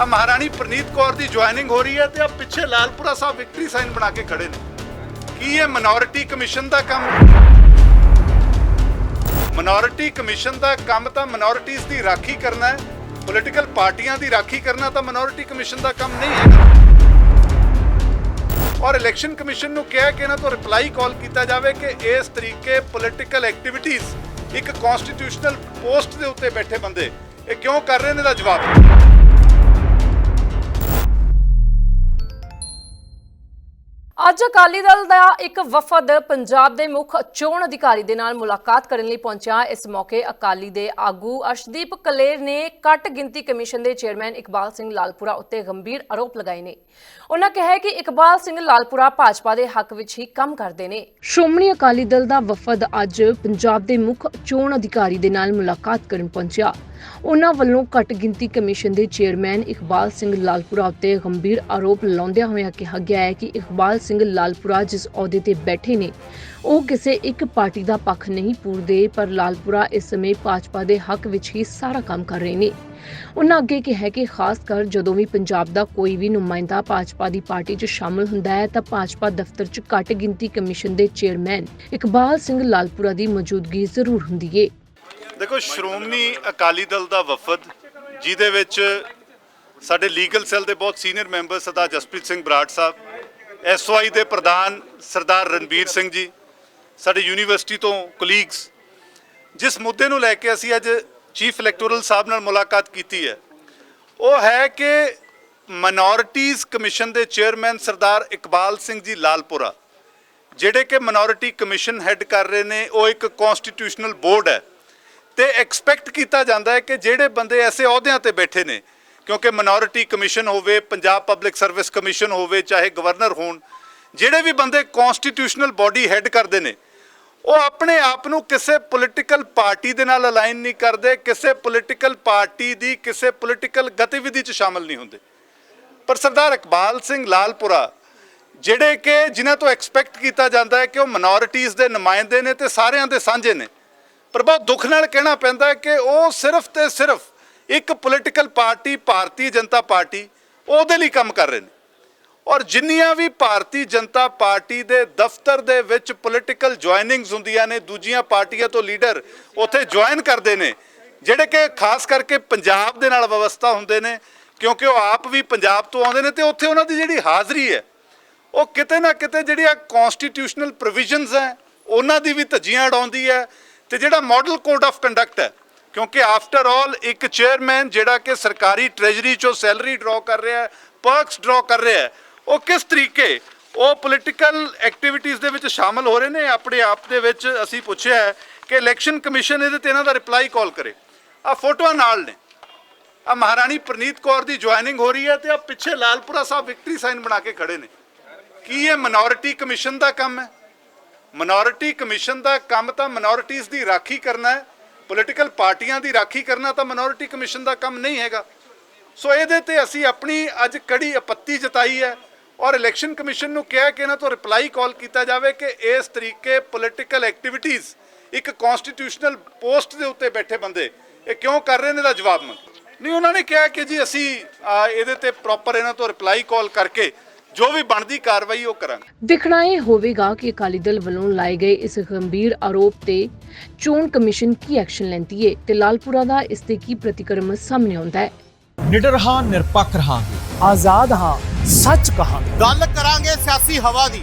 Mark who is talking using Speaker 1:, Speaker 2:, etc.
Speaker 1: ਆ ਮਹਾਰਾਣੀ ਪ੍ਰਨੀਤ ਕੌਰ ਦੀ ਜੁਆਇਨਿੰਗ ਹੋ ਰਹੀ ਹੈ ਤੇ ਆ ਪਿੱਛੇ ਲਾਲਪੁਰਾ ਸਾਹਿਬ ਵਿਕਟਰੀ ਸਾਈਨ ਬਣਾ ਕੇ ਖੜੇ ਨੇ। ਕੀ ਇਹ ਮਿਨੋਰਿਟੀ ਕਮਿਸ਼ਨ ਦਾ ਕੰਮ ਮਿਨੋਰਿਟੀ ਕਮਿਸ਼ਨ ਦਾ ਕੰਮ ਤਾਂ ਮਿਨੋਰਿਟੀਜ਼ ਦੀ ਰਾਖੀ ਕਰਨਾ ਹੈ ਪੋਲੀਟੀਕਲ ਪਾਰਟੀਆਂ ਦੀ ਰਾਖੀ ਕਰਨਾ ਤਾਂ ਮਿਨੋਰਿਟੀ ਕਮਿਸ਼ਨ ਦਾ ਕੰਮ ਨਹੀਂ ਹੈ ਔਰ ਇਲੈਕਸ਼ਨ ਕਮਿਸ਼ਨ ਨੂੰ ਕਿਹਾ ਕਿ ਇਹਨਾਂ ਤੋਂ ਰਿਪਲਾਈ ਕਾਲ ਕੀਤਾ ਜਾਵੇ ਕਿ ਇਸ ਤਰੀਕੇ ਪੋਲੀਟੀਕਲ ਐਕਟੀਵਿਟੀਜ਼ ਇੱਕ ਕਨਸਟੀਟਿਊਸ਼ਨਲ ਪੋਸਟ ਦੇ ਉੱਤੇ ਬੈਠੇ ਬੰਦੇ, ਇਹ ਕਿਉਂ ਕਰ ਰਹੇ ਨੇ ਦਾ ਜਵਾਬ?
Speaker 2: ਅੱਜ ਅਕਾਲੀ ਦਲ ਦਾ ਇੱਕ ਵਫਦ ਪੰਜਾਬ ਦੇ ਮੁੱਖ ਚੋਣ ਅਧਿਕਾਰੀ ਦੇ ਨਾਲ ਮੁਲਾਕਾਤ ਕਰਨ ਲਈ ਪਹੁੰਚਿਆ। ਇਸ ਮੌਕੇ ਅਕਾਲੀ ਦੇ ਆਗੂ ਅਰਸ਼ਦੀਪ ਕਲੇਰ ਨੇ ਕੱਟ ਗਿਣਤੀ ਕਮਿਸ਼ਨ ਦੇ ਚੇਅਰਮੈਨ ਇਕਬਾਲ ਸਿੰਘ ਲਾਲਪੁਰਾ ਉੱਤੇ ਗੰਭੀਰ ਆਰੋਪ ਲਗਾਏ ਨੇ। ਉਹਨਾਂ ਕਿਹਾ ਕਿ ਇਕਬਾਲ ਸਿੰਘ ਲਾਲਪੁਰਾ ਭਾਜਪਾ ਦੇ ਹੱਕ ਵਿੱਚ ਹੀ ਕੰਮ ਕਰਦੇ ਨੇ। ਸ਼੍ਰੋਮਣੀ ਅਕਾਲੀ ਦਲ ਦਾ ਵਫਦ ਅੱਜ ਪੰਜਾਬ ਦੇ ਮੁੱਖ ਚੋਣ ਅਧਿਕਾਰੀ ਦੇ ਨਾਲ ਮੁਲਾਕਾਤ ਕਰਨ ਪਹੁੰਚਿਆ। ਉਹਨਾਂ ਵੱਲੋਂ ਘੱਟ ਗਿਣਤੀ ਕਮਿਸ਼ਨ ਦੇ ਚੇਅਰਮੈਨ ਇਕਬਾਲ ਸਿੰਘ ਲਾਲਪੁਰਾ ਉੱਤੇ ਗੰਭੀਰ ਆਰੋਪ ਲਾਉਂਦਿਆਂ ਹੋਇਆਂ ਕਿਹਾ ਗਿਆ ਹੈ ਕਿ ਇਕਬਾਲ ਸਿੰਘ ਲਾਲਪੁਰਾ ਜਿਸ ਅਹੁਦੇ ਤੇ ਬੈਠੇ ਨੇ, ਉਹ ਕਿਸੇ ਇੱਕ ਪਾਰਟੀ ਦਾ ਪੱਖ ਨਹੀਂ ਪੂਰਦੇ, ਪਰ ਲਾਲਪੁਰਾ ਇਸ ਸਮੇਂ ਭਾਜਪਾ ਦੇ ਹੱਕ ਵਿੱਚ ਹੀ ਸਾਰਾ ਕੰਮ ਕਰ ਰਹੇ ਨੇ। ਉਹਨਾਂ ਅੱਗੇ ਕਿਹਾ ਕਿ ਖਾਸ ਕਰ ਜਦੋਂ ਵੀ ਪੰਜਾਬ ਦਾ ਕੋਈ ਵੀ ਨੁਮਾਇੰਦਾ ਭਾਜਪਾ ਦੀ ਪਾਰਟੀ 'ਚ ਸ਼ਾਮਲ ਹੁੰਦਾ ਹੈ, ਤਾਂ ਭਾਜਪਾ ਦਫ਼ਤਰ 'ਚ ਘੱਟ ਗਿਣਤੀ ਕਮਿਸ਼ਨ ਦੇ ਚੇਅਰਮੈਨ ਇਕਬਾਲ ਸਿੰਘ ਲਾਲਪੁਰਾ ਦੀ ਮੌਜੂਦਗੀ ਜ਼ਰੂਰ ਹੁੰਦੀ ਏ।
Speaker 1: ਦੇਖੋ, ਸ਼੍ਰੋਮਣੀ ਅਕਾਲੀ ਦਲ ਦਾ ਵਫਦ, ਜਿਹਦੇ ਵਿੱਚ ਸਾਡੇ ਲੀਗਲ ਸੈੱਲ ਦੇ ਬਹੁਤ senior member Sardar Jaspreet Singh Brar Sahib SY ਦੇ ਪ੍ਰਧਾਨ ਸਰਦਾਰ ਰਣਬੀਰ ਸਿੰਘ ਜੀ, ਸਾਡੇ ਯੂਨੀਵਰਸਿਟੀ ਤੋਂ ਕੋਲੀਗਸ ਜਿਸ ਮੁੱਦੇ ਨੂੰ ਲੈ ਕੇ ਅਸੀਂ ਅੱਜ ਚੀਫ ਇਲੈਕਟੋਰਲ ਸਾਹਿਬ ਨਾਲ ਮੁਲਾਕਾਤ ਕੀਤੀ ਹੈ। ਉਹ ਹੈ ਕਿ ਮਿਨੋਰਿਟੀਜ਼ ਕਮਿਸ਼ਨ ਦੇ ਚੇਅਰਮੈਨ ਸਰਦਾਰ ਇਕਬਾਲ ਸਿੰਘ ਜੀ ਲਾਲਪੁਰਾ, ਜਿਹੜੇ ਕਿ ਮਿਨੋਰਿਟੀ ਕਮਿਸ਼ਨ ਹੈੱਡ ਕਰ ਰਹੇ ਨੇ, ਉਹ ਇੱਕ ਕਨਸਟੀਟਿਊਸ਼ਨਲ ਬੋਰਡ ਹੈ। ਤੇ ਐਕਸਪੈਕਟ ਕੀਤਾ ਜਾਂਦਾ ਹੈ ਕਿ ਜਿਹੜੇ ਬੰਦੇ ਐਸੇ ਅਹੁਦਿਆਂ ਤੇ ਬੈਠੇ ਨੇ, ਕਿਉਂਕਿ ਮਿਨੋਰਿਟੀ ਕਮਿਸ਼ਨ ਹੋਵੇ, ਪੰਜਾਬ ਪਬਲਿਕ ਸਰਵਿਸ ਕਮਿਸ਼ਨ ਹੋਵੇ, ਚਾਹੇ ਗਵਰਨਰ ਹੋਣ, ਜਿਹੜੇ ਵੀ ਬੰਦੇ ਕਨਸਟੀਟਿਊਸ਼ਨਲ ਬਾਡੀ ਹੈੱਡ ਕਰਦੇ ਨੇ, ਉਹ ਆਪਣੇ ਆਪ ਨੂੰ ਕਿਸੇ ਪੋਲੀਟੀਕਲ ਪਾਰਟੀ ਦੇ ਨਾਲ ਅਲਾਈਨ ਨਹੀਂ ਕਰਦੇ, ਕਿਸੇ ਪੋਲੀਟੀਕਲ ਪਾਰਟੀ ਦੀ ਕਿਸੇ ਪੋਲੀਟੀਕਲ ਗਤੀਵਿਧੀ 'ਚ ਸ਼ਾਮਲ ਨਹੀਂ ਹੁੰਦੇ। ਪਰ ਸਰਦਾਰ ਇਕਬਾਲ ਸਿੰਘ ਲਾਲਪੁਰਾ, ਜਿਹੜੇ ਕਿ ਜਿਨ੍ਹਾਂ ਤੋਂ ਐਕਸਪੈਕਟ ਕੀਤਾ ਜਾਂਦਾ ਹੈ ਕਿ ਉਹ ਮਿਨੋਰਿਟੀਜ਼ ਦੇ ਨੁਮਾਇੰਦੇ ਨੇ ਤੇ ਸਾਰਿਆਂ ਦੇ ਸਾਂਝੇ ਨੇ ਪਰ ਬਹੁਤ ਦੁੱਖ ਨਾਲ ਕਹਿਣਾ ਪੈਂਦਾ ਕਿ ਉਹ ਸਿਰਫ ਤੇ ਸਿਰਫ ਇੱਕ political party Bharatiya Janata party, ਉਹਦੇ ਲਈ ਕੰਮ ਕਰ ਰਹੇ ਨੇ। ਔਰ ਜਿੰਨੀਆਂ ਵੀ ਭਾਰਤੀ ਜਨਤਾ ਪਾਰਟੀ ਦੇ ਦਫ਼ਤਰ ਦੇ ਵਿੱਚ ਪੋਲੀਟੀਕਲ ਜੁਆਇਨਿੰਗਸ ਹੁੰਦੀਆਂ ਨੇ, ਦੂਜੀਆਂ ਪਾਰਟੀਆਂ ਤੋਂ ਲੀਡਰ ਉੱਥੇ ਜੁਆਇਨ ਕਰਦੇ ਨੇ, ਜਿਹੜੇ ਕਿ ਖਾਸ ਕਰਕੇ ਪੰਜਾਬ ਦੇ ਨਾਲ ਵਿਵਸਥਾ ਹੁੰਦੇ ਨੇ, ਕਿਉਂਕਿ ਉਹ ਆਪ ਵੀ ਪੰਜਾਬ ਤੋਂ ਆਉਂਦੇ ਨੇ ਤੇ ਉੱਥੇ ਉਹਨਾਂ ਦੀ ਜਿਹੜੀ ਹਾਜ਼ਰੀ ਹੈ, ਉਹ ਕਿਤੇ ਨਾ ਕਿਤੇ ਜਿਹੜੀਆਂ ਕਨਸਟੀਟਿਊਸ਼ਨਲ ਪ੍ਰੋਵੀਜ਼ਨਸ ਹੈ, ਉਹਨਾਂ ਦੀ ਵੀ ਧੱਜੀਆਂ ਉਡਾਉਂਦੀ ਹੈ ਤੇ ਜਿਹੜਾ ਮਾਡਲ ਕੋਡ ਆਫ ਕੰਡਕਟ ਹੈ, ਕਿਉਂਕਿ ਆਫਟਰ ਆਲ ਇੱਕ ਚੇਅਰਮੈਨ ਜਿਹੜਾ ਕਿ ਸਰਕਾਰੀ ਟ੍ਰੈਜਰੀ ਚੋਂ ਸੈਲਰੀ ਡਰਾ ਕਰ ਰਿਹਾ ਹੈ ਪਰਕਸ ਡਰਾ ਕਰ ਰਿਹਾ ਹੈ, ਉਹ ਕਿਸ ਤਰੀਕੇ ਉਹ ਪੋਲੀਟੀਕਲ ਐਕਟੀਵਿਟੀਜ਼ ਦੇ ਵਿੱਚ ਸ਼ਾਮਲ ਹੋ ਰਹੇ ਨੇ? ਆਪਣੇ ਆਪ ਦੇ ਵਿੱਚ ਅਸੀਂ ਪੁੱਛਿਆ ਕਿ ਇਲੈਕਸ਼ਨ ਕਮਿਸ਼ਨ ਇਹਦੇ ਤੇ ਇਹਨਾਂ ਦਾ ਰਿਪਲਾਈ ਕਾਲ ਕਰੇ। ਆ ਫੋਟੋਆਂ ਨਾਲ ਨੇ। ਆ ਮਹਾਰਾਣੀ ਪ੍ਰਨੀਤ ਕੌਰ ਦੀ ਜੁਆਇਨਿੰਗ ਹੋ ਰਹੀ ਹੈ ਤੇ ਆ ਪਿੱਛੇ ਲਾਲਪੁਰਾ ਸਾਹਿਬ ਵਿਕਟਰੀ ਸਾਈਨ ਬਣਾ ਕੇ ਖੜੇ ਨੇ। ਕੀ ਇਹ ਮਿਨੋਰਿਟੀ ਕਮਿਸ਼ਨ ਦਾ ਕੰਮ ਹੈ? ਮਿਨੋਰਿਟੀ ਕਮਿਸ਼ਨ ਦਾ ਕੰਮ ਤਾਂ ਮਿਨੋਰਿਟੀਜ਼ ਦੀ ਰਾਖੀ ਕਰਨਾ ਹੈ ਪੋਲੀਟੀਕਲ ਪਾਰਟੀਆਂ ਦੀ ਰਾਖੀ ਕਰਨਾ ਤਾਂ ਮਿਨੋਰਿਟੀ ਕਮਿਸ਼ਨ ਦਾ ਕੰਮ ਨਹੀਂ ਹੈਗਾ। ਸੋ ਇਹਦੇ ਤੇ ਅਸੀਂ ਆਪਣੀ ਅੱਜ ਕੜੀ ਆਪੱਤੀ ਜਤਾਈ ਹੈ ਔਰ ਇਲੈਕਸ਼ਨ ਕਮਿਸ਼ਨ ਨੂੰ ਕਿਹਾ ਕਿ ਇਹਨਾਂ ਤੋਂ ਰਿਪਲਾਈ ਕਾਲ ਕੀਤਾ ਜਾਵੇ ਕਿ ਇਸ ਤਰੀਕੇ ਪੋਲੀਟੀਕਲ ਐਕਟੀਵਿਟੀਜ਼ ਇੱਕ ਕਨਸਟੀਟਿਊਸ਼ਨਲ ਪੋਸਟ ਦੇ ਉੱਤੇ ਬੈਠੇ ਬੰਦੇ, ਇਹ ਕਿਉਂ ਕਰ ਰਹੇ ਨੇ ਦਾ ਜਵਾਬ ਮੰਗ। ਨਹੀਂ, ਉਹਨਾਂ ਨੇ ਕਿਹਾ ਕਿ ਜੀ ਅਸੀਂ ਇਹਦੇ ਤੇ ਪ੍ਰੋਪਰ ਇਹਨਾਂ ਤੋਂ ਰਿਪਲਾਈ ਕਾਲ ਕਰਕੇ ਜੋ ਵੀ ਬਣਦੀ ਕਾਰਵਾਈ ਉਹ ਕਰਾਂਗੇ।
Speaker 2: ਦੇਖਣਾ ਇਹ ਹੋਵੇਗਾ ਕਿ ਅਕਾਲੀ ਦਲ ਵੱਲੋਂ ਲਾਏ ਗਏ ਇਸ ਗੰਭੀਰ ਆਰੋਪ ਤੇ ਚੋਣ ਕਮਿਸ਼ਨ ਕੀ ਐਕਸ਼ਨ ਲੈਂਦੀ ਹੈ ਤੇ ਲਾਲਪੁਰਾ ਦਾ ਇਸ ਤੇ ਕੀ ਪ੍ਰਤੀਕਰਮ ਸਾਹਮਣੇ ਆਉਂਦਾ ਹੈ।
Speaker 3: ਨਿਡਰ ਹਾਂ ਨਿਰਪੱਖ ਰਹਾਂਗੇ।
Speaker 4: ਆਜ਼ਾਦ ਹਾਂ ਸੱਚ ਕਹਾਂਗੇ।
Speaker 5: ਗੱਲ ਕਰਾਂਗੇ ਸਿਆਸੀ ਹਵਾ ਦੀ।